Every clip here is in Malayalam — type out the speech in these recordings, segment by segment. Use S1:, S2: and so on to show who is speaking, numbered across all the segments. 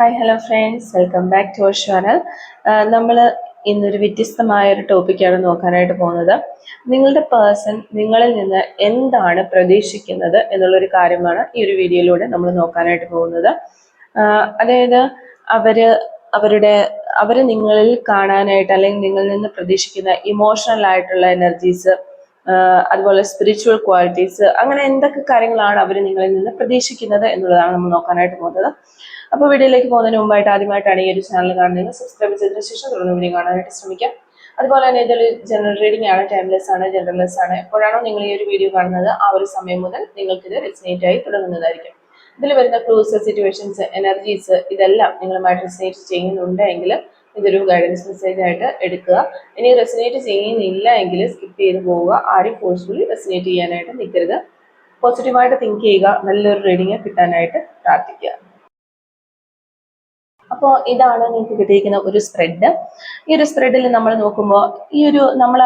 S1: Hi hello friends welcome back to our channel നമ്മൾ ഇന്നൊരു വ്യത്യസ്തമായ ഒരു ടോപ്പിക്കാണ് നോക്കാനായിട്ട് പോകുന്നത്. നിങ്ങളുടെ പേഴ്സൺ നിങ്ങളിൽ നിന്ന് എന്താണ് പ്രതീക്ഷിക്കുന്നത് എന്നുള്ളൊരു കാര്യമാണ് ഈ ഒരു വീഡിയോയിലൂടെ നമ്മൾ നോക്കാനായിട്ട് പോകുന്നത്. അതായത് അവർ അവരുടെ അവർ നിങ്ങളിൽ കാണാനായിട്ട് അല്ലെങ്കിൽ നിങ്ങളിൽ നിന്ന് പ്രതീക്ഷിക്കുന്ന ഇമോഷണൽ ആയിട്ടുള്ള എനർജീസ് അതുപോലെ സ്പിരിച്വൽ ക്വാളിറ്റീസ് അങ്ങനെ എന്തൊക്കെ കാര്യങ്ങളാണ് അവർ നിങ്ങളിൽ നിന്ന് പ്രതീക്ഷിക്കുന്നത് എന്നുള്ളതാണ് നമ്മൾ നോക്കാനായിട്ട് പോകുന്നത്. അപ്പോൾ വീഡിയോയിലേക്ക് പോകുന്നതിന് മുമ്പായിട്ട് ആദ്യമായിട്ടാണ് ഈ ഒരു ചാനൽ കാണുന്നത്. സബ്സ്ക്രൈബ് ചെയ്തതിന് ശേഷം തുടർന്ന് വീഡിയോ കാണാനായിട്ട് ശ്രമിക്കാം. അതുപോലെ തന്നെ ഇതൊരു ജനറൽ റീഡിംഗ് ആണ് ടൈംലെസ് ആണ് ജനറൽലെസ് ആണ്. എപ്പോഴാണോ നിങ്ങൾ ഈ ഒരു വീഡിയോ കാണുന്നത് ആ ഒരു സമയം മുതൽ നിങ്ങൾക്ക് ഇത് റെസിനേറ്റ് ആയി തുടങ്ങുന്നതായിരിക്കും. ഇതിൽ വരുന്ന ക്ലൂസ് സിറ്റുവേഷൻസ് എനർജീസ് ഇതെല്ലാം നിങ്ങളുമായിട്ട് റെസിനേറ്റ് ചെയ്യുന്നുണ്ടെങ്കിൽ ഇതൊരു ഗൈഡൻസ് മെസ്സേജ് ആയിട്ട് എടുക്കുക. ഇനി റെസിനേറ്റ് ചെയ്യുന്നില്ല എങ്കിൽ സ്കിപ്പ് ചെയ്ത് പോവുക. ആരും ഫോഴ്സ്ഫുള്ളി റെസിനേറ്റ് ചെയ്യാനായിട്ട് നിൽക്കരുത്. പോസിറ്റീവായിട്ട് തിങ്ക് ചെയ്യുക. നല്ലൊരു റീഡിങ് കിട്ടാനായിട്ട് പ്രാർത്ഥിക്കുക. അപ്പോൾ ഇതാണ് നിങ്ങൾക്ക് കിട്ടിയിരിക്കുന്ന ഒരു സ്പ്രെഡ് ഈ ഒരു സ്പ്രെഡിൽ നമ്മൾ നോക്കുമ്പോൾ ഈ ഒരു നമ്മൾ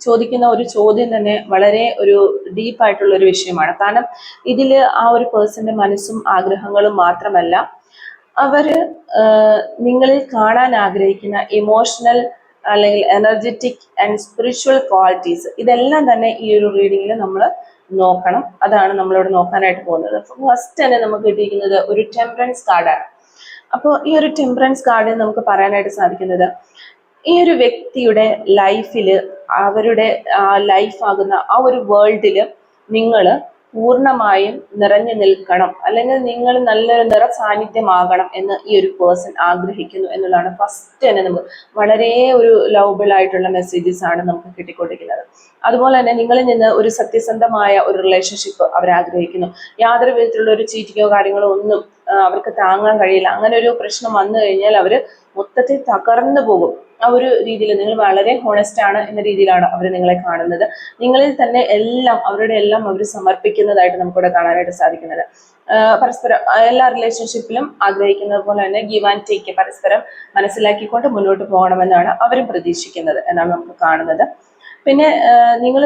S1: ചോദിക്കുന്ന ഒരു ചോദ്യം തന്നെ വളരെ ഒരു ഡീപ്പായിട്ടുള്ള ഒരു വിഷയമാണ്. കാരണം ഇതിൽ ആ ഒരു പേഴ്സന്റെ മനസ്സും ആഗ്രഹങ്ങളും മാത്രമല്ല അവർ നിങ്ങളിൽ കാണാൻ ആഗ്രഹിക്കുന്ന ഇമോഷണൽ അല്ലെങ്കിൽ എനർജറ്റിക് ആൻഡ് സ്പിരിച്വൽ ക്വാളിറ്റീസ് ഇതെല്ലാം തന്നെ ഈ ഒരു റീഡിങ്ങിൽ നമ്മൾ നോക്കണം. അതാണ് നമ്മളിവിടെ നോക്കാനായിട്ട് പോകുന്നത്. ഫസ്റ്റ് തന്നെ നമുക്ക് കിട്ടിയിരിക്കുന്നത് ഒരു ടെമ്പറൻസ് കാർഡാണ് അപ്പോൾ ഈ ഒരു ടെമ്പറൻസ് ഗാർഡൻ നമുക്ക് പറയാനായിട്ട് സാധിക്കുന്നത് ഈ ഒരു വ്യക്തിയുടെ ലൈഫിൽ അവരുടെ ലൈഫ് ആകുന്ന ആ ഒരു വേൾഡിൽ നിങ്ങൾ പൂർണമായും നിറഞ്ഞു നിൽക്കണം. അല്ലെങ്കിൽ നിങ്ങൾ നല്ലൊരു നിറ സാന്നിധ്യമാകണം എന്ന് ഈ ഒരു പേഴ്സൺ ആഗ്രഹിക്കുന്നു എന്നുള്ളതാണ് ഫസ്റ്റ് തന്നെ നമുക്ക് വളരെ ഒരു ലവബിൾ ആയിട്ടുള്ള മെസ്സേജസ് ആണ് നമുക്ക് കിട്ടിക്കൊണ്ടിരിക്കുന്നത്. അതുപോലെ തന്നെ നിങ്ങളിൽ നിന്ന് ഒരു സത്യസന്ധമായ ഒരു റിലേഷൻഷിപ്പ് അവർ ആഗ്രഹിക്കുന്നു. യാതൊരു വിധത്തിലുള്ള ഒരു ചീറ്റിങ്ങോ കാര്യങ്ങളോ ഒന്നും അവർക്ക് താങ്ങാൻ കഴിയില്ല. അങ്ങനെ ഒരു പ്രശ്നം വന്നു കഴിഞ്ഞാൽ അവർ മൊത്തത്തിൽ തകർന്നു പോകും. ആ ഒരു രീതിയിൽ നിങ്ങൾ വളരെ ഹോണസ്റ്റ് ആണ് എന്ന രീതിയിലാണ് അവർ നിങ്ങളെ കാണുന്നത്. നിങ്ങളിൽ തന്നെ എല്ലാം അവരുടെ എല്ലാം അവർ സമർപ്പിക്കുന്നതായിട്ട് നമുക്കിവിടെ കാണാനായിട്ട് സാധിക്കുന്നത്. പരസ്പരം എല്ലാ റിലേഷൻഷിപ്പിലും ആഗ്രഹിക്കുന്നത് പോലെ തന്നെ ഗീവ് ആൻഡ് ടേക്ക് പരസ്പരം മനസ്സിലാക്കിക്കൊണ്ട് മുന്നോട്ട് പോകണമെന്നാണ് അവരും പ്രതീക്ഷിക്കുന്നത് എന്നാണ് നമുക്ക് കാണുന്നത്. പിന്നെ നിങ്ങൾ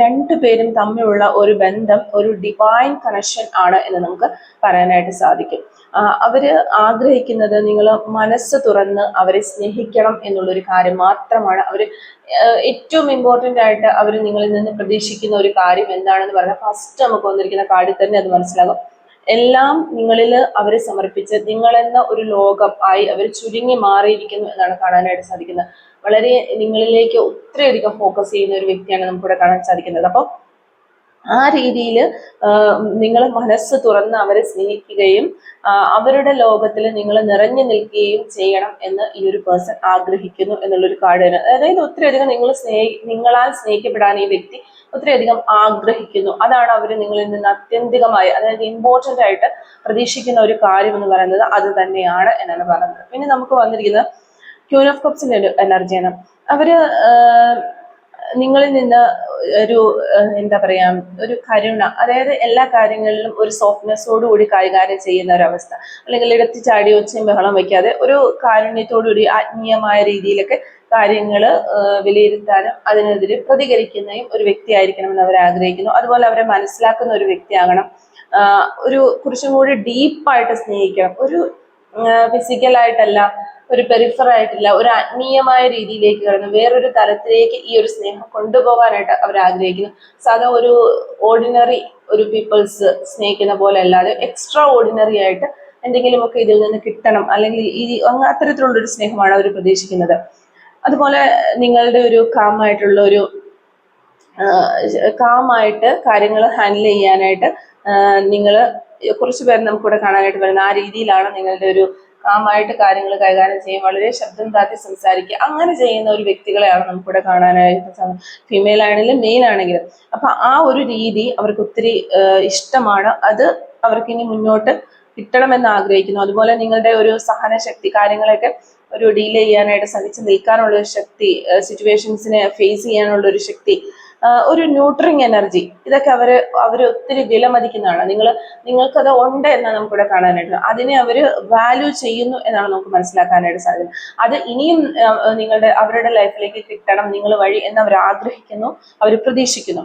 S1: രണ്ടു പേരും തമ്മിലുള്ള ഒരു ബന്ധം ഒരു ഡിവൈൻ കണക്ഷൻ ആണ് എന്ന് നമുക്ക് പറയാനായിട്ട് സാധിക്കും. അവർ ആഗ്രഹിക്കുന്നത് നിങ്ങൾ മനസ്സ് തുറന്ന് അവരെ സ്നേഹിക്കണം എന്നുള്ളൊരു കാര്യം മാത്രമാണ്. അവർ ഏറ്റവും ഇമ്പോർട്ടന്റ് ആയിട്ട് അവർ നിങ്ങളിൽ നിന്ന് പ്രതീക്ഷിക്കുന്ന ഒരു കാര്യം എന്താണെന്ന് പറഞ്ഞാൽ ഫസ്റ്റ് നമുക്ക് വന്നിരിക്കുന്ന കാർഡിൽ തന്നെ അത് മനസ്സിലാകും. എല്ലാം നിങ്ങളിൽ അവരെ സമർപ്പിച്ച് നിങ്ങളെന്ന ഒരു ലോകം ആയി അവർ ചുരുങ്ങി മാറിയിരിക്കുന്നു എന്നാണ് കാണാനായിട്ട് സാധിക്കുന്നത്. വളരെ നിങ്ങളിലേക്ക് ഒത്തിരി അധികം ഫോക്കസ് ചെയ്യുന്ന ഒരു വ്യക്തിയാണ് നമുക്കിവിടെ കാണാൻ സാധിക്കുന്നത്. അപ്പോൾ ആ രീതിയിൽ നിങ്ങൾ മനസ്സ് തുറന്ന് അവരെ സ്നേഹിക്കുകയും അവരുടെ ലോകത്തിൽ നിങ്ങൾ നിറഞ്ഞു നിൽക്കുകയും ചെയ്യണം എന്ന് ഈ ഒരു പേഴ്സൺ ആഗ്രഹിക്കുന്നു എന്നുള്ളൊരു കാർഡാണ് അതായത് ഒത്തിരിയധികം നിങ്ങൾ സ്നേഹി നിങ്ങളാൽ സ്നേഹിക്കപ്പെടാൻ ഈ വ്യക്തി ഒത്തിരിയധികം ആഗ്രഹിക്കുന്നു. അതാണ് അവർ നിങ്ങളിൽ നിന്ന് അത്യന്തികമായി അതായത് ഇമ്പോർട്ടന്റ് ആയിട്ട് പ്രതീക്ഷിക്കുന്ന ഒരു കാര്യം എന്ന് പറയുന്നത് അത് തന്നെയാണ് എന്നാണ് പറയുന്നത്. പിന്നെ നമുക്ക് വന്നിരിക്കുന്നത് ക്യൂൻ ഓഫ് കപ്സിന്റെ ഒരു എനർജിയാണ് അവർ നിങ്ങളിൽ നിന്ന് ഒരു എന്താ പറയാ ഒരു കരുണ അതായത് എല്ലാ കാര്യങ്ങളിലും ഒരു സോഫ്റ്റ്നെസ്സോടു കൂടി കൈകാര്യം ചെയ്യുന്ന ഒരു അവസ്ഥ. അല്ലെങ്കിൽ ഇടത്തി ചാടി ഒച്ചയും ബഹളം വയ്ക്കാതെ ഒരു കാരുണ്യത്തോടു കൂടി ആത്മീയമായ രീതിയിലൊക്കെ കാര്യങ്ങൾ വിലയിരുത്താനും അതിനെതിരെ പ്രതികരിക്കുന്നതും ഒരു വ്യക്തിയായിരിക്കണമെന്ന് അവർ ആഗ്രഹിക്കുന്നു. അതുപോലെ അവരെ മനസ്സിലാക്കുന്ന ഒരു വ്യക്തിയാകണം. ഒരു കുറച്ചും കൂടി ഡീപ്പായിട്ട് സ്നേഹിക്കണം. ഒരു ഫിസിക്കൽ ആയിട്ടല്ല ഒരു പെരിഫറായിട്ടില്ല ഒരു ആത്മീയമായ രീതിയിലേക്ക് കടന്ന് വേറൊരു തലത്തിലേക്ക് ഈ ഒരു സ്നേഹം കൊണ്ടുപോകാനായിട്ട് അവർ ആഗ്രഹിക്കുന്നു. സാധാ ഒരു ഓർഡിനറി ഒരു പീപ്പിൾസ് സ്നേഹിക്കുന്ന പോലെ അല്ലാതെ എക്സ്ട്രാ ഓർഡിനറി ആയിട്ട് എന്തെങ്കിലുമൊക്കെ ഇതിൽ നിന്ന് കിട്ടണം അല്ലെങ്കിൽ ഈ അത്തരത്തിലുള്ളൊരു സ്നേഹമാണ് അവർ പ്രതീക്ഷിക്കുന്നത്. അതുപോലെ നിങ്ങളുടെ ഒരു കാമായിട്ടുള്ള ഒരു കാമായിട്ട് കാര്യങ്ങൾ ഹാൻഡിൽ ചെയ്യാനായിട്ട് നിങ്ങൾ കുറച്ച് പേര് നമുക്കിവിടെ കാണാനായിട്ട് വരുന്ന ആ രീതിയിലാണ് നിങ്ങളുടെ ഒരു കാമായിട്ട് കാര്യങ്ങൾ കൈകാര്യം ചെയ്യും വളരെ ശബ്ദം താത്തി സംസാരിക്കുക. അങ്ങനെ ചെയ്യുന്ന ഒരു വ്യക്തികളെയാണ് നമുക്കിവിടെ കാണാനായിട്ട് ഫീമെയിൽ ആണെങ്കിലും മെയിൽ ആണെങ്കിലും. അപ്പൊ ആ ഒരു രീതി അവർക്ക് ഒത്തിരി ഇഷ്ടമാണ്. അത് അവർക്ക് ഇനി മുന്നോട്ട് കിട്ടണമെന്ന് ആഗ്രഹിക്കുന്നു. അതുപോലെ നിങ്ങളുടെ ഒരു സഹനശക്തി കാര്യങ്ങളൊക്കെ ഒരു ഡീൽ ചെയ്യാനായിട്ട് സഹിച്ച് നിൽക്കാനുള്ള ഒരു ശക്തി സിറ്റുവേഷൻസിനെ ഫേസ് ചെയ്യാനുള്ള ഒരു ശക്തി ഒരു ന്യൂട്രിങ് എനർജി ഇതൊക്കെ അവർ അവർ ഒത്തിരി വിലമതിക്കുന്നതാണ്. നിങ്ങൾ നിങ്ങൾക്കത് ഉണ്ട് എന്നാണ് നമുക്കിവിടെ കാണാനായിട്ട്. അതിനെ അവർ വാല്യൂ ചെയ്യുന്നു എന്നാണ് നമുക്ക് മനസ്സിലാക്കാനായിട്ട് സാധിക്കുന്നത് അത് ഇനിയും നിങ്ങളുടെ അവരുടെ ലൈഫിലേക്ക് കിട്ടണം നിങ്ങൾ വഴി എന്ന് അവർ ആഗ്രഹിക്കുന്നു അവർ പ്രതീക്ഷിക്കുന്നു.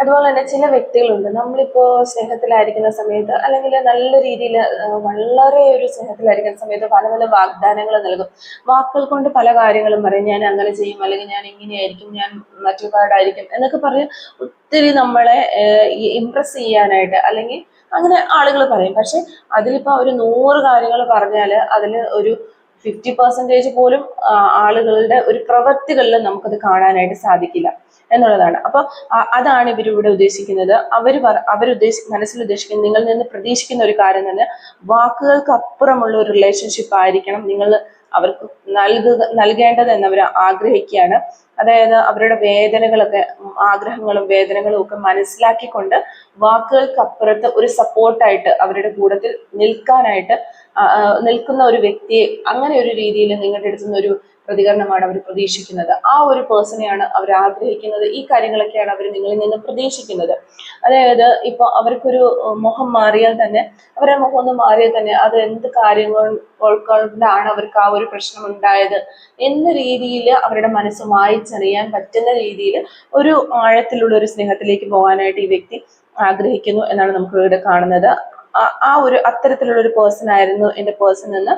S1: അതുപോലെ തന്നെ ചില വ്യക്തികളുണ്ട്. നമ്മളിപ്പോ സ്നേഹത്തിലായിരിക്കുന്ന സമയത്ത് അല്ലെങ്കിൽ നല്ല രീതിയിൽ വളരെ ഒരു സ്നേഹത്തിലായിരിക്കുന്ന സമയത്ത് പല പല വാഗ്ദാനങ്ങൾ നൽകും. വാക്കുകൾ കൊണ്ട് പല കാര്യങ്ങളും പറയും. ഞാൻ അങ്ങനെ ചെയ്യും അല്ലെങ്കിൽ ഞാൻ ഇങ്ങനെയായിരിക്കും ഞാൻ മറ്റു കാർഡായിരിക്കും എന്നൊക്കെ പറഞ്ഞ് ഒത്തിരി നമ്മളെ ഇംപ്രസ് ചെയ്യാനായിട്ട് അല്ലെങ്കിൽ അങ്ങനെ ആളുകൾ പറയും. പക്ഷെ അതിലിപ്പോ ഒരു നൂറ് കാര്യങ്ങൾ പറഞ്ഞാൽ അതിൽ ഒരു ഫിഫ്റ്റി പെർസെന്റേജ് പോലും ആളുകളുടെ ഒരു പ്രവൃത്തികളിൽ നമുക്കത് കാണാനായിട്ട് സാധിക്കില്ല എന്നുള്ളതാണ്. അപ്പോൾ അതാണ് ഇവരിവിടെ ഉദ്ദേശിക്കുന്നത്. അവർ അവർ ഉദ്ദേശി മനസ്സിൽ ഉദ്ദേശിക്കുന്നത് നിങ്ങളിൽ നിന്ന് പ്രതീക്ഷിക്കുന്ന ഒരു കാര്യം തന്നെ വാക്കുകൾക്ക് അപ്പുറമുള്ള ഒരു റിലേഷൻഷിപ്പ് ആയിരിക്കണം. നിങ്ങൾ അവർക്ക് നൽകുക നൽകേണ്ടത് എന്ന് അവർ ആഗ്രഹിക്കുകയാണ്. അതായത് അവരുടെ വേദനകളൊക്കെ ആഗ്രഹങ്ങളും വേദനകളും ഒക്കെ മനസ്സിലാക്കിക്കൊണ്ട് വാക്കുകൾക്ക് അപ്പുറത്ത് ഒരു സപ്പോർട്ടായിട്ട് അവരുടെ കൂടത്തിൽ നിൽക്കാനായിട്ട് നിൽക്കുന്ന ഒരു വ്യക്തിയെ അങ്ങനെ ഒരു രീതിയിൽ നിങ്ങളുടെ അടുത്തുനിന്ന് ഒരു പ്രതികരണമാണ് അവർ പ്രതീക്ഷിക്കുന്നത്. ആ ഒരു പേഴ്സണെയാണ് അവർ ആഗ്രഹിക്കുന്നത്. ഈ കാര്യങ്ങളൊക്കെയാണ് അവർ നിങ്ങളിൽ നിന്ന് പ്രതീക്ഷിക്കുന്നത്. അതായത് ഇപ്പൊ അവർക്കൊരു മുഖം മാറിയാൽ തന്നെ അവരുടെ മുഖം ഒന്ന് മാറിയാൽ തന്നെ അത് എന്ത് കാര്യങ്ങൾ കൊണ്ടാണ് അവർക്ക് ആ ഒരു പ്രശ്നം ഉണ്ടായത് എന്ന രീതിയിൽ അവരുടെ മനസ്സ് വായിച്ചറിയാൻ പറ്റുന്ന രീതിയിൽ ഒരു ആഴത്തിലുള്ള ഒരു സ്നേഹത്തിലേക്ക് പോകാനായിട്ട് ഈ വ്യക്തി ആഗ്രഹിക്കുന്നു എന്നാണ് നമുക്ക് ഇവിടെ കാണുന്നത്. ആ- ഒരു അത്തരത്തിലുള്ള ഒരു പേഴ്സൺ ആയിരുന്നു എന്റെ പേഴ്സൺ എന്ന്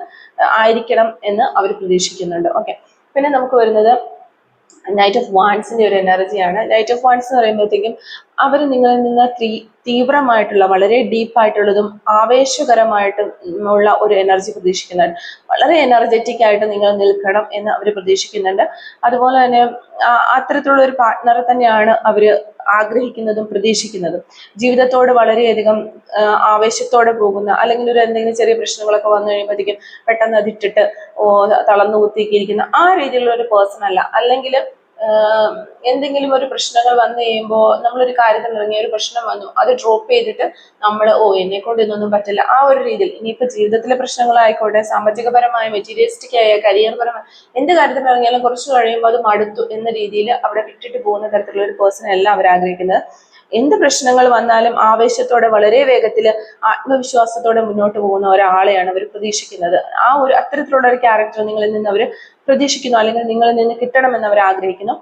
S1: ആയിരിക്കണം എന്ന് അവർ പ്രതീക്ഷിക്കുന്നുണ്ട്. ഓക്കെ പിന്നെ നമുക്ക് വരുന്നത് നൈറ്റ് ഓഫ് വാൻസിന്റെ ഒരു എനർജിയാണ് നൈറ്റ് ഓഫ് വാൻസ് എന്ന് പറയുമ്പോഴത്തേക്കും അവർ നിങ്ങളിൽ നിന്ന് തീ- തീവ്രമായിട്ടുള്ള വളരെ ഡീപ്പായിട്ടുള്ളതും ആവേശകരമായിട്ടും ഉള്ള ഒരു എനർജി പ്രതീക്ഷിക്കുന്നുണ്ട്. വളരെ എനർജറ്റിക് ആയിട്ട് നിങ്ങൾ നിൽക്കണം എന്ന് അവർ പ്രതീക്ഷിക്കുന്നുണ്ട്. അതുപോലെ തന്നെ അത്തരത്തിലുള്ള ഒരു പാർട്ട്ണറെ തന്നെയാണ് അവർ ആഗ്രഹിക്കുന്നതും പ്രതീക്ഷിക്കുന്നതും. ജീവിതത്തോട് വളരെയധികം ആവേശത്തോടെ പോകുന്ന അല്ലെങ്കിൽ ഒരു എന്തെങ്കിലും ചെറിയ പ്രശ്നങ്ങളൊക്കെ വന്നു കഴിയുമ്പോഴത്തേക്കും പെട്ടെന്ന് അതിട്ടിട്ട് തളർന്നു കുത്തിയിരിക്കുന്ന ആ രീതിയിലുള്ള ഒരു പേഴ്സൺ അല്ല. അല്ലെങ്കിൽ എന്തെങ്കിലും ഒരു പ്രശ്നങ്ങൾ വന്നു കഴിയുമ്പോൾ നമ്മളൊരു കാര്യത്തിൽ ഇറങ്ങിയ ഒരു പ്രശ്നം വന്നു അത് ഡ്രോപ്പ് ചെയ്തിട്ട് നമ്മൾ ഓ എന്നെ കൊണ്ട് ഇതൊന്നും പറ്റില്ല. ആ ഒരു രീതിയിൽ ഇനിയിപ്പോൾ ജീവിതത്തിലെ പ്രശ്നങ്ങളായിക്കോട്ടെ സാമ്പത്തികപരമായ മെറ്റീരിയലിസ്റ്റിക് ആയ കരിയർ പരമായ എന്ത് കാര്യത്തിൽ ഇറങ്ങിയാലും കുറച്ച് കഴിയുമ്പോൾ അത് മടുത്തു എന്ന രീതിയിൽ അവിടെ വിട്ടിട്ട് പോകുന്ന തരത്തിലുള്ള ഒരു പേഴ്സൺ അല്ല അവർ ആഗ്രഹിക്കുന്നത്. എന്ത് പ്രശ്നങ്ങൾ വന്നാലും ആവേശത്തോടെ വളരെ വേഗത്തിൽ ആത്മവിശ്വാസത്തോടെ മുന്നോട്ട് പോകുന്ന ഒരാളെയാണ് അവർ പ്രതീക്ഷിക്കുന്നത്. ആ ഒരു അത്തരത്തിലുള്ള ഒരു ക്യാരക്ടർ നിങ്ങളിൽ നിന്ന് അവർ പ്രതീക്ഷിക്കുന്നു അല്ലെങ്കിൽ നിങ്ങളിൽ നിന്ന് കിട്ടണമെന്ന് അവർ ആഗ്രഹിക്കുന്നു.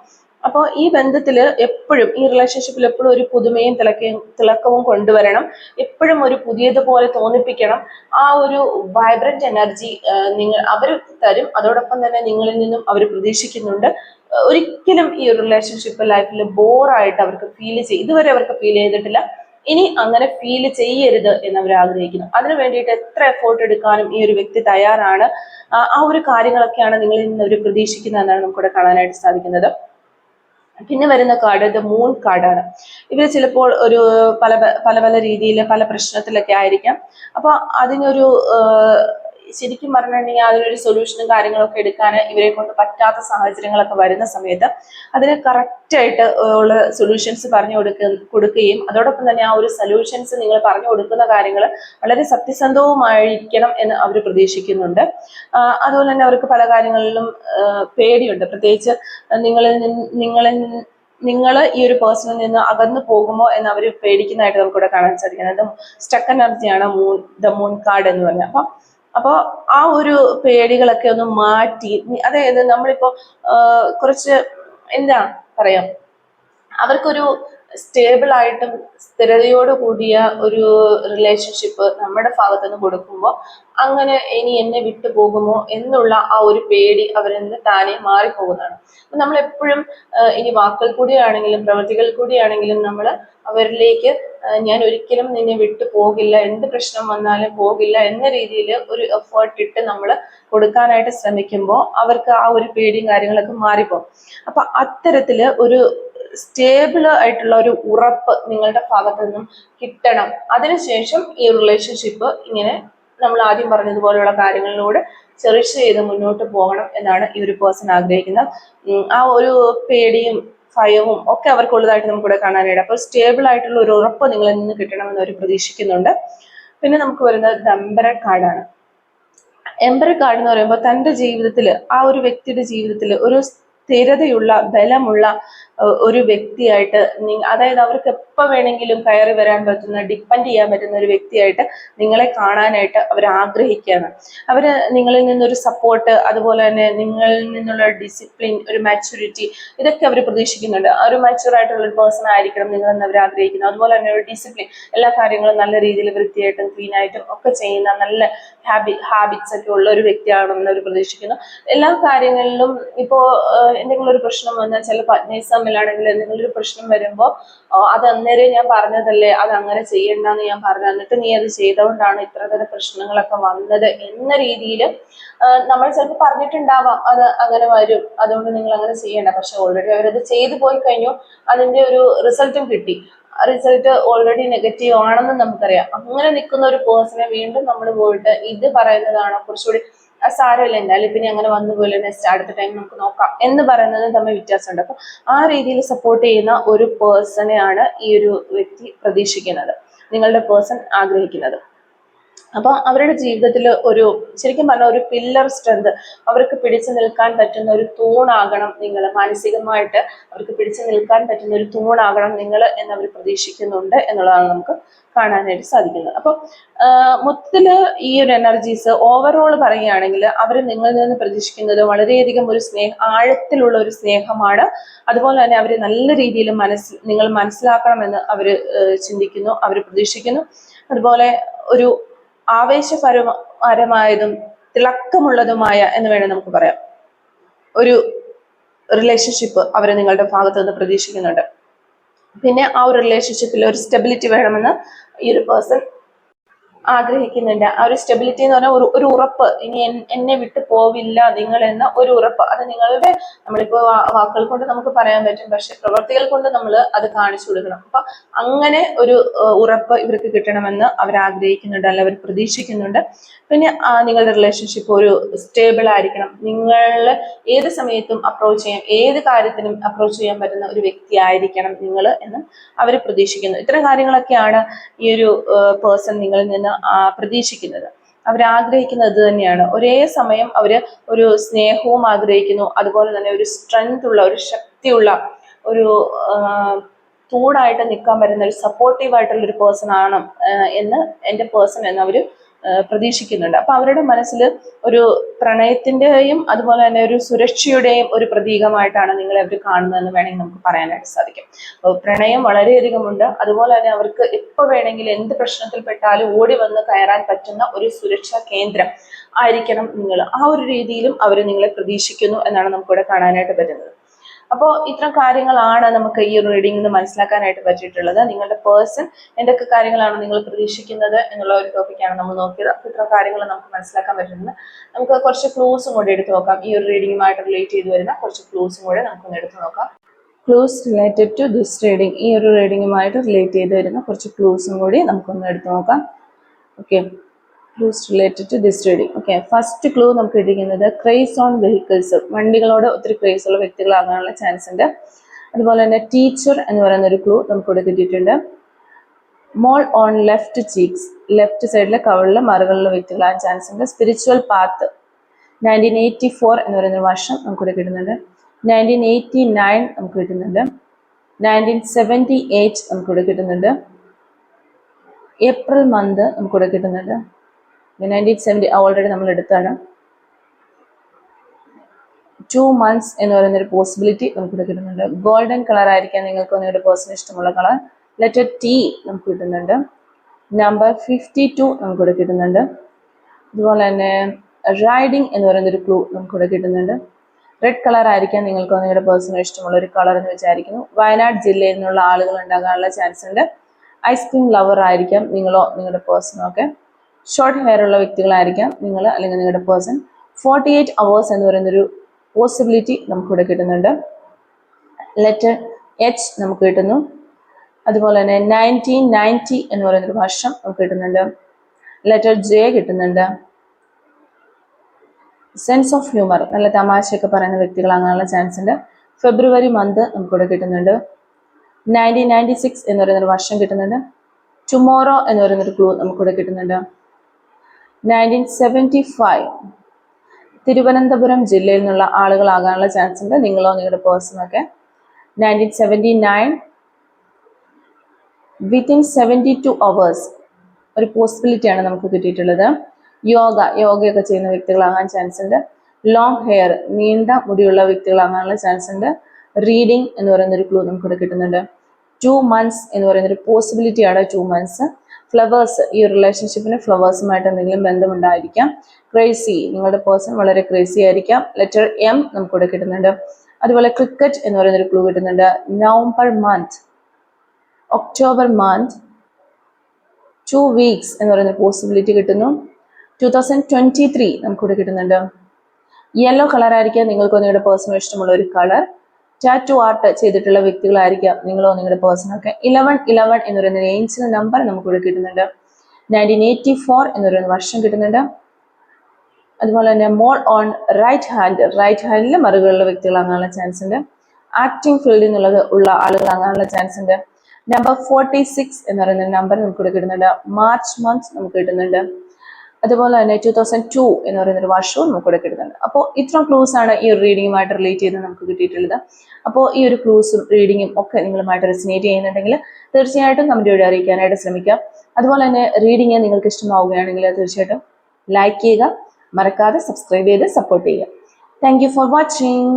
S1: അപ്പോൾ ഈ ബന്ധത്തിൽ എപ്പോഴും ഈ റിലേഷൻഷിപ്പിൽ എപ്പോഴും ഒരു പുതുമയും തിളക്കയും തിളക്കവും കൊണ്ടുവരണം. എപ്പോഴും ഒരു പുതിയതുപോലെ തോന്നിപ്പിക്കണം. ആ ഒരു വൈബ്രന്റ് എനർജി നിങ്ങൾ അവർ തരും. അതോടൊപ്പം തന്നെ നിങ്ങളിൽ നിന്നും അവർ പ്രതീക്ഷിക്കുന്നുണ്ട്. ഒരിക്കലും ഈ ഒരു റിലേഷൻഷിപ്പ് ലൈഫിൽ ബോറായിട്ട് അവർക്ക് ഫീൽ ചെയ്യും ഇതുവരെ അവർക്ക് ഫീൽ ചെയ്തിട്ടില്ല. ഇനി അങ്ങനെ ഫീൽ ചെയ്യരുത് എന്ന് അവർ ആഗ്രഹിക്കുന്നു. അതിനു വേണ്ടിയിട്ട് എത്ര എഫേർട്ട് എടുക്കാനും ഈ ഒരു വ്യക്തി തയ്യാറാണ്. ആ ഒരു കാര്യങ്ങളൊക്കെയാണ് നിങ്ങളിൽ നിന്ന് അവർ പ്രതീക്ഷിക്കുന്നതെന്നാണ് നമുക്കിവിടെ കാണാനായിട്ട് സാധിക്കുന്നത്. പിന്നെ വരുന്ന കാർഡ് ദ മൂൺ കാർഡാണ് ഇവർ ചിലപ്പോൾ ഒരു പല പല പല രീതിയിൽ പല പ്രശ്നത്തിലൊക്കെ ആയിരിക്കാം. അപ്പോൾ അതിനൊരു ശരിക്കും പറഞ്ഞിട്ടുണ്ടെങ്കിൽ അതിനൊരു സൊല്യൂഷനും കാര്യങ്ങളൊക്കെ എടുക്കാൻ ഇവരെ കൊണ്ട് പറ്റാത്ത സാഹചര്യങ്ങളൊക്കെ വരുന്ന സമയത്ത് അതിന് കറക്റ്റായിട്ട് ഉള്ള സൊല്യൂഷൻസ് പറഞ്ഞു കൊടുക്ക കൊടുക്കുകയും അതോടൊപ്പം തന്നെ ആ ഒരു സൊല്യൂഷൻസ് നിങ്ങൾ പറഞ്ഞു കൊടുക്കുന്ന കാര്യങ്ങൾ വളരെ സത്യസന്ധവുമായിരിക്കണം എന്ന് അവർ പ്രതീക്ഷിക്കുന്നുണ്ട്. അതുപോലെ തന്നെ അവർക്ക് പല കാര്യങ്ങളിലും പേടിയുണ്ട്. പ്രത്യേകിച്ച് നിങ്ങളിൽ നിങ്ങളിൽ നിങ്ങൾ ഈ ഒരു പേഴ്സണിൽ നിന്ന് അകന്നു പോകുമോ എന്ന് അവർ പേടിക്കുന്നതായിട്ട് നമുക്കിവിടെ കാണാൻ സാധിക്കുന്നത് സ്റ്റക്ക് എനർജിയാണ് മൂൺ ദ മൂൺ കാർഡ് എന്ന് പറഞ്ഞാൽ അപ്പം അപ്പോൾ ആ ഒരു പേടികളൊക്കെ ഒന്ന് മാറ്റി അതായത് നമ്മളിപ്പോ കുറച്ച് എന്താ പറയാം അവർക്കൊരു സ്റ്റേബിൾ ആയിട്ടും സ്ഥിരതയോട് കൂടിയ ഒരു റിലേഷൻഷിപ്പ് നമ്മുടെ ഭാഗത്തുനിന്ന് കൊടുക്കുമ്പോൾ അങ്ങനെ ഇനി എന്നെ വിട്ടു പോകുമോ എന്നുള്ള ആ ഒരു പേടി അവരിൽ നിന്ന് താനെ മാറിപ്പോകുന്നതാണ്. അപ്പൊ നമ്മൾ എപ്പോഴും ഇനി വാക്കുകൾ കൂടിയാണെങ്കിലും പ്രവൃത്തികൾ കൂടിയാണെങ്കിലും നമ്മൾ അവരിലേക്ക് ഞാൻ ഒരിക്കലും നിന്നെ വിട്ടു പോകില്ല എന്ത് പ്രശ്നം വന്നാലും പോകില്ല എന്ന രീതിയിൽ ഒരു എഫേർട്ട് ഇട്ട് നമ്മൾ കൊടുക്കാനായിട്ട് ശ്രമിക്കുമ്പോൾ അവർക്ക് ആ ഒരു പേടിയും കാര്യങ്ങളൊക്കെ മാറിപ്പോകും. അപ്പൊ അത്തരത്തിൽ ഒരു സ്റ്റേബിൾ ആയിട്ടുള്ള ഒരു ഉറപ്പ് നിങ്ങളുടെ ഭാഗത്തു നിന്നും കിട്ടണം. അതിനുശേഷം ഈ റിലേഷൻഷിപ്പ് ഇങ്ങനെ നമ്മൾ ആദ്യം പറഞ്ഞതുപോലെയുള്ള കാര്യങ്ങളിലൂടെ ചെറിഷ് ചെയ്ത് മുന്നോട്ട് പോകണം എന്നാണ് ഈ ഒരു പേഴ്സൺ ആഗ്രഹിക്കുന്നത്. ആ ഒരു പേടിയും ഭയവും ഒക്കെ അവർക്കുള്ളതായിട്ട് നമുക്കിവിടെ കാണാനായിട്ട് അപ്പോൾ സ്റ്റേബിൾ ആയിട്ടുള്ള ഒരു ഉറപ്പ് നിങ്ങളിൽ നിന്ന് കിട്ടണമെന്ന് അവർ പ്രതീക്ഷിക്കുന്നുണ്ട്. പിന്നെ നമുക്ക് വരുന്നത് ദമ്പര കാർഡാണ് എംബര കാർഡ് എന്ന് പറയുമ്പോൾ തന്റെ ജീവിതത്തിൽ ആ ഒരു വ്യക്തിയുടെ ജീവിതത്തിൽ ഒരു സ്ഥിരതയുള്ള ബലമുള്ള ഒരു വ്യക്തിയായിട്ട് അതായത് അവർക്ക് എപ്പോൾ വേണമെങ്കിലും കയറി വരാൻ പറ്റുന്ന ഡിപ്പെൻഡ് ചെയ്യാൻ പറ്റുന്ന ഒരു വ്യക്തിയായിട്ട് നിങ്ങളെ കാണാനായിട്ട് അവർ ആഗ്രഹിക്കുകയാണ്. അവർ നിങ്ങളിൽ നിന്നൊരു സപ്പോർട്ട് അതുപോലെ തന്നെ നിങ്ങളിൽ നിന്നുള്ള ഡിസിപ്ലിൻ ഒരു മാച്യൂരിറ്റി ഇതൊക്കെ അവർ പ്രതീക്ഷിക്കുന്നുണ്ട്. ഒരു mature ആയിട്ടുള്ള ഒരു പേഴ്സൺ ആയിരിക്കണം നിങ്ങളെന്ന് അവർ ആഗ്രഹിക്കുന്നു. അതുപോലെ തന്നെ ഒരു ഡിസിപ്ലിൻ എല്ലാ കാര്യങ്ങളും നല്ല രീതിയിൽ വൃത്തിയായിട്ടും ക്ലീൻ ആയിട്ടും ഒക്കെ ചെയ്യുന്ന നല്ല ഹാബി ഹാബിറ്റ്സ് ഒക്കെ ഉള്ള ഒരു വ്യക്തിയാണെന്ന് അവർ പ്രതീക്ഷിക്കുന്നു. എല്ലാ കാര്യങ്ങളിലും ഇപ്പോ എന്തെങ്കിലും ഒരു പ്രശ്നം വന്നാൽ ചിലപ്പോൾ അഗ്നേസ് തമ്മിലാണെങ്കിൽ എന്തെങ്കിലും ഒരു പ്രശ്നം വരുമ്പോൾ അത് അന്നേരം ഞാൻ പറഞ്ഞതല്ലേ അത് അങ്ങനെ ചെയ്യണ്ടെന്ന് ഞാൻ പറഞ്ഞു. എന്നിട്ട് നീ അത് ചെയ്തുകൊണ്ടാണ് ഇത്രതരം പ്രശ്നങ്ങളൊക്കെ വന്നത് എന്ന രീതിയിൽ നമ്മൾ ചിലപ്പോൾ പറഞ്ഞിട്ടുണ്ടാവാം അത് അങ്ങനെ വരും അതുകൊണ്ട് നിങ്ങൾ അങ്ങനെ ചെയ്യണ്ട. പക്ഷെ ഓൾറെഡി അവരത് ചെയ്തു പോയി കഴിഞ്ഞു അതിന്റെ ഒരു റിസൾട്ടും കിട്ടി. റിസൾട്ട് ഓൾറെഡി നെഗറ്റീവ് ആണെന്ന് നമുക്കറിയാം. അങ്ങനെ നിൽക്കുന്ന ഒരു പേഴ്സണെ വീണ്ടും നമ്മൾ പോയിട്ട് ഇത് പറയുന്നതാണ്. കുറച്ചുകൂടി "ആ, സാരമില്ല എന്തായാലും പിന്നെ ഞങ്ങൾ വന്നു പോലെ നെക്സ്റ്റ് അടുത്ത ടൈം നമുക്ക് നോക്കാം എന്ന് പറയുന്നത് തമ്മിൽ വ്യത്യാസമുണ്ട്. അപ്പൊ ആ രീതിയിൽ സപ്പോർട്ട് ചെയ്യുന്ന ഒരു പേഴ്സണെയാണ് ഈ ഒരു വ്യക്തി പ്രതീക്ഷിക്കുന്നത് നിങ്ങളുടെ പേഴ്സൺ ആഗ്രഹിക്കുന്നത്. അപ്പോൾ അവരുടെ ജീവിതത്തിൽ ഒരു ശരിക്കും പറഞ്ഞ ഒരു പില്ലർ സ്ട്രെങ്ത് അവർക്ക് പിടിച്ചു നിൽക്കാൻ പറ്റുന്ന ഒരു തൂണാകണം നിങ്ങൾ മാനസികമായിട്ട് അവർക്ക് പിടിച്ചു നിൽക്കാൻ പറ്റുന്ന ഒരു തൂണാകണം നിങ്ങൾ എന്ന് അവർ പ്രതീക്ഷിക്കുന്നുണ്ട് എന്നുള്ളതാണ് നമുക്ക് കാണാനായിട്ട് സാധിക്കുന്നത്. അപ്പോൾ മൊത്തത്തിൽ ഈ ഒരു എനർജീസ് ഓവറോൾ പറയുകയാണെങ്കിൽ അവർ നിങ്ങളിൽ നിന്ന് പ്രതീക്ഷിക്കുന്നത് വളരെയധികം ഒരു സ്നേഹ ആഴത്തിലുള്ള ഒരു സ്നേഹമാണ്. അതുപോലെ തന്നെ അവർ നല്ല രീതിയിൽ മനസ്സിൽ നിങ്ങൾ മനസ്സിലാക്കണമെന്ന് അവർ ചിന്തിക്കുന്നു അവർ പ്രതീക്ഷിക്കുന്നു. അതുപോലെ ഒരു ആവേശപരമായതും തിളക്കമുള്ളതുമായ എന്ന് വേണേൽ നമുക്ക് പറയാം. ഒരു റിലേഷൻഷിപ്പ് അവർ നിങ്ങളുടെ ഭാഗത്ത് നിന്ന് പ്രതീക്ഷിക്കുന്നുണ്ട്. പിന്നെ ആ ഒരു റിലേഷൻഷിപ്പിൽ ഒരു സ്റ്റെബിലിറ്റി വേണമെന്ന് ഈ ഒരു പേഴ്സൺ ആഗ്രഹിക്കുന്നുണ്ട്. ആ ഒരു സ്റ്റെബിലിറ്റി എന്ന് പറഞ്ഞാൽ ഒരു ഉറപ്പ്. ഇനി എന്നെ വിട്ടു പോവില്ല നിങ്ങൾ എന്ന ഒരു ഉറപ്പ്. അത് നിങ്ങളുടെ നമ്മളിപ്പോ വാക്കുകൾ കൊണ്ട് നമുക്ക് പറയാൻ പറ്റും. പക്ഷെ പ്രവർത്തികൾ കൊണ്ട് നമ്മൾ അത് കാണിച്ചു കൊടുക്കണം. അപ്പൊ അങ്ങനെ ഒരു ഉറപ്പ് ഇവർക്ക് കിട്ടണമെന്ന് അവർ ആഗ്രഹിക്കുന്നുണ്ട്. അല്ല അവർ പ്രതീക്ഷിക്കുന്നുണ്ട്. പിന്നെ നിങ്ങളുടെ റിലേഷൻഷിപ്പ് ഒരു സ്റ്റേബിൾ ആയിരിക്കണം. നിങ്ങൾ ഏത് സമയത്തും അപ്രോച്ച് ചെയ്യാം ഏത് കാര്യത്തിനും അപ്രോച്ച് ചെയ്യാൻ പറ്റുന്ന ഒരു വ്യക്തി ആയിരിക്കണം നിങ്ങൾ എന്ന് അവർ പ്രതീക്ഷിക്കുന്നു. ഇത്തരം കാര്യങ്ങളൊക്കെയാണ് ഈ ഒരു പേഴ്സൺ നിങ്ങളിൽ നിന്ന് ആ, പ്രതീക്ഷിക്കുന്നത്. അവർ ആഗ്രഹിക്കുന്നത് ഇത് തന്നെയാണ്. ഒരേ സമയം അവർ ഒരു സ്നേഹവും ആഗ്രഹിക്കുന്നു. അതുപോലെ തന്നെ ഒരു സ്ട്രെങ്ത് ഉള്ള ഒരു ശക്തിയുള്ള ഒരു തൂടായിട്ട് നിൽക്കാൻ പറ്റുന്ന ഒരു സപ്പോർട്ടീവ് ആയിട്ടുള്ള ഒരു പേഴ്സൺ ആണ് എന്ന് എന്റെ പേഴ്സൺ എന്ന് അവർ പ്രതീക്ഷിക്കുന്നുണ്ട്. അപ്പൊ അവരുടെ മനസ്സിൽ ഒരു പ്രണയത്തിന്റെയും അതുപോലെ തന്നെ ഒരു സുരക്ഷയുടെയും ഒരു പ്രതീകമായിട്ടാണ് നിങ്ങൾ അവർ കാണുന്നതെന്ന് വേണമെങ്കിൽ നമുക്ക് പറയാനായിട്ട് സാധിക്കും. അപ്പോൾ പ്രണയം വളരെയധികം ഉണ്ട്. അതുപോലെ തന്നെ അവർക്ക് എപ്പോ വേണമെങ്കിലും എന്ത് പ്രശ്നത്തിൽപ്പെട്ടാലും ഓടി വന്ന് കയറാൻ പറ്റുന്ന ഒരു സുരക്ഷാ കേന്ദ്രം ആയിരിക്കണം നിങ്ങൾ ആ ഒരു രീതിയിലും അവർ നിങ്ങളെ പ്രതീക്ഷിക്കുന്നു എന്നാണ് നമുക്കിവിടെ കാണാനായിട്ട് പറ്റുന്നത്. അപ്പോൾ ഇത്തരം കാര്യങ്ങളാണ് നമുക്ക് ഈ ഒരു റീഡിംഗിൽ നിന്ന് മനസ്സിലാക്കാനായിട്ട് പറ്റിയിട്ടുള്ളത്. നിങ്ങളുടെ പേഴ്സൺ എന്തൊക്കെ കാര്യങ്ങളാണ് നിങ്ങൾ പ്രതീക്ഷിക്കുന്നത് എന്നുള്ള ഒരു ടോപ്പിക്കാണ് നമ്മൾ നോക്കിയത്. അപ്പോൾ ഇത്തരം കാര്യങ്ങൾ നമുക്ക് മനസ്സിലാക്കാൻ പറ്റുന്നത്. നമുക്ക് കുറച്ച് ക്ലൂസും കൂടി എടുത്ത് നോക്കാം. ഈ ഒരു റീഡിങ്ങുമായിട്ട് റിലേറ്റ് ചെയ്ത് വരുന്ന കുറച്ച് ക്ലൂസും കൂടി നമുക്കൊന്ന് എടുത്ത് നോക്കാം. Clues related to this reading ഈ ഒരു റീഡിങ്ങുമായിട്ട് റിലേറ്റ് ചെയ്ത് വരുന്ന കുറച്ച് ക്ലൂസും കൂടി നമുക്കൊന്ന് എടുത്ത് നോക്കാം. Okay clues related to this reading okay first clue നമുക്ക് ഇരിക്കുന്നത് ക്രേസ് ഓൺ വെഹിക്കിൾസ് വണ്ടികളോട് ഒത്തിരി ക്രേസ് ഉള്ള വ്യക്തികളാകാനുള്ള ചാൻസ് ഉണ്ട്. അതുപോലെ തന്നെ ടീച്ചർ എന്ന് പറയുന്ന ഒരു ക്ലൂ നമുക്കിവിടെ കിട്ടിയിട്ടുണ്ട്. Mole on left cheeks left സൈഡിലെ കവളിലെ മറുകളിലെ വ്യക്തികളാകാൻ ചാൻസ് ഉണ്ട്. Spiritual path nineteen eighty four എന്ന് പറയുന്ന ഒരു വർഷം നമുക്കിവിടെ കിട്ടുന്നുണ്ട്. നയന്റീൻ എയ്റ്റി നയൻ നമുക്ക് കിട്ടുന്നുണ്ട്. നയന്റീൻ സെവന്റി എയ്റ്റ് നമുക്കിവിടെ കിട്ടുന്നുണ്ട്. ഏപ്രിൽ മന്ത് നമുക്കിവിടെ കിട്ടുന്നുണ്ട്. നയന്റീൻ സെവന്റി ഓൾറെഡി നമ്മൾ എടുത്താണ് ടു മന്ത്സ് എന്ന് പറയുന്ന ഒരു പോസിബിലിറ്റി നമുക്കിവിടെ കിട്ടുന്നുണ്ട്. ഗോൾഡൻ കളർ ആയിരിക്കാം നിങ്ങൾക്ക് നിങ്ങളുടെ പേഴ്സൺ ഇഷ്ടമുള്ള കളർ ലെറ്റർ ടി നമുക്ക് കിട്ടുന്നുണ്ട്. നമ്പർ ഫിഫ്റ്റി ടു നമുക്കിവിടെ കിട്ടുന്നുണ്ട്. അതുപോലെ തന്നെ റൈഡിങ് എന്ന് പറയുന്ന ഒരു ക്ലൂ നമുക്കിവിടെ കിട്ടുന്നുണ്ട്. റെഡ് കളർ ആയിരിക്കാം നിങ്ങൾക്ക് നിങ്ങളുടെ പേഴ്സണൽ ഇഷ്ടമുള്ള ഒരു കളർ എന്ന് വിചാരിക്കുന്നു. വയനാട് ജില്ലയിൽ നിന്നുള്ള ആളുകൾ ഉണ്ടാകാനുള്ള ചാൻസ് ഉണ്ട്. ഐസ്ക്രീം ലവർ ആയിരിക്കാം നിങ്ങളോ നിങ്ങളുടെ പേഴ്സണോ ഒക്കെ. ഷോർട്ട് ഹെയർ ഉള്ള വ്യക്തികളായിരിക്കാം നിങ്ങൾ അല്ലെങ്കിൽ നിങ്ങളുടെ പേഴ്സൺ ഫോർട്ടി എയ്റ്റ് അവേഴ്സ് എന്ന് പറയുന്നൊരു പോസിബിലിറ്റി നമുക്കിവിടെ കിട്ടുന്നുണ്ട്. ലെറ്റർ എച്ച് നമുക്ക് കിട്ടുന്നു. അതുപോലെ തന്നെ നയന്റീൻ നയന്റി എന്ന് പറയുന്നൊരു വർഷം നമുക്ക് കിട്ടുന്നുണ്ട്. ലെറ്റർ ജെ കിട്ടുന്നുണ്ട്. സെൻസ് ഓഫ് ഹ്യൂമർ നല്ല തമാശയൊക്കെ പറയുന്ന വ്യക്തികൾ അങ്ങനെയുള്ള ചാൻസ് ഉണ്ട്. ഫെബ്രുവരി മന്ത് നമുക്കിവിടെ കിട്ടുന്നുണ്ട്. നയന്റീൻ നയന്റി സിക്സ് എന്ന് പറയുന്നൊരു വർഷം കിട്ടുന്നുണ്ട്. ടുമോറോ എന്ന് പറയുന്നൊരു ക്ലൂ നമുക്കിവിടെ കിട്ടുന്നുണ്ട്. നയന്റീൻ സെവന്റി ഫൈവ് തിരുവനന്തപുരം ജില്ലയിൽ നിന്നുള്ള ആളുകളാകാനുള്ള ചാൻസ് ഉണ്ട്. നിങ്ങളോ നിങ്ങളുടെ പേഴ്സണൊക്കെ nineteen seventy nine within seventy two hours ഒരു പോസിബിലിറ്റിയാണ് നമുക്ക് കിട്ടിയിട്ടുള്ളത്. യോഗ യോഗയൊക്കെ ചെയ്യുന്ന വ്യക്തികളാകാൻ ചാൻസ് ഉണ്ട്. ലോങ് ഹെയർ നീണ്ട മുടിയുള്ള വ്യക്തികളാകാനുള്ള ചാൻസ് ഉണ്ട്. റീഡിംഗ് എന്ന് പറയുന്ന ഒരു ക്ലൂ നമുക്കിവിടെ കിട്ടുന്നുണ്ട്. ടു മന്ത്സ് എന്ന് പറയുന്ന ഒരു പോസിബിലിറ്റി ആണ് ടു മന്ത്സ് ഫ്ലവേഴ്സ് ഈ റിലേഷൻഷിപ്പിന് ഫ്ലവേഴ്സുമായിട്ട് എന്തെങ്കിലും ബന്ധമുണ്ടായിരിക്കാം. ക്രേസി നിങ്ങളുടെ പേഴ്സൺ വളരെ ക്രേസി ആയിരിക്കാം. ലെറ്റർ എം നമുക്കിവിടെ കിട്ടുന്നുണ്ട്. അതുപോലെ ക്രിക്കറ്റ് എന്ന് പറയുന്ന ഒരു ക്ലൂ കിട്ടുന്നുണ്ട്. November month October month two weeks എന്ന് പറയുന്ന പോസിബിലിറ്റി കിട്ടുന്നു. ടു തൗസൻഡ് ട്വന്റി ത്രീ നമുക്കിവിടെ കിട്ടുന്നുണ്ട്. യെല്ലോ കളറായിരിക്കാം നിങ്ങൾക്കോ നിങ്ങളുടെ പേഴ്സണൽ ഇഷ്ടമുള്ള ഒരു കളർ ടാറ്റു ആർട്ട് ചെയ്തിട്ടുള്ള വ്യക്തികളായിരിക്കാം നിങ്ങളോ നിങ്ങളുടെ പേഴ്സണൊക്കെ ഇലവൻ ഇലവൻ എന്ന് പറയുന്ന ഏഞ്ചൽ നമ്പർ നമുക്കിവിടെ കിട്ടുന്നുണ്ട്. നയന്റീൻ എയ്റ്റി ഫോർ എന്ന് പറയുന്ന വർഷം കിട്ടുന്നുണ്ട്. അതുപോലെ തന്നെ mole on right hand right handle മറുകളുള്ള വ്യക്തികളാകാനുള്ള ചാൻസ് ഉണ്ട്. ആക്ടിംഗ് ഫീൽഡിൽ നിന്നുള്ളത് ഉള്ള ആളുകളാകാനുള്ള ചാൻസ് ഉണ്ട്. നമ്പർ ഫോർട്ടി സിക്സ് എന്ന് പറയുന്ന നമ്പർ നമുക്കിവിടെ കിട്ടുന്നുണ്ട്. മാർച്ച് മന്ത് നമുക്ക് കിട്ടുന്നുണ്ട്. അതുപോലെ തന്നെ ടൂ തൗസൻഡ് ടു എന്ന് പറയുന്ന ഒരു വർഷവും നമുക്കിവിടെ കിട്ടുന്നുണ്ട്. അപ്പോൾ ഇത്രയും ക്ലൂസ് ആണ് ഈ റീഡിങ്ങുമായിട്ട് റിലേറ്റ് ചെയ്ത് നമുക്ക് കിട്ടിയിട്ടുള്ളത്. അപ്പോൾ ഈ ഒരു ക്ലൂസും റീഡിങ്ങും ഒക്കെ നിങ്ങളുമായിട്ട് റെസിനേറ്റ് ചെയ്യുന്നുണ്ടെങ്കിൽ തീർച്ചയായിട്ടും കമന്റ് വഴി അറിയിക്കാനായിട്ട് ശ്രമിക്കാം. അതുപോലെ തന്നെ റീഡിങ് നിങ്ങൾക്ക് ഇഷ്ടമാവുകയാണെങ്കിൽ തീർച്ചയായിട്ടും ലൈക്ക് ചെയ്യുക. മറക്കാതെ സബ്സ്ക്രൈബ് ചെയ്ത് സപ്പോർട്ട് ചെയ്യുക. Thank for watching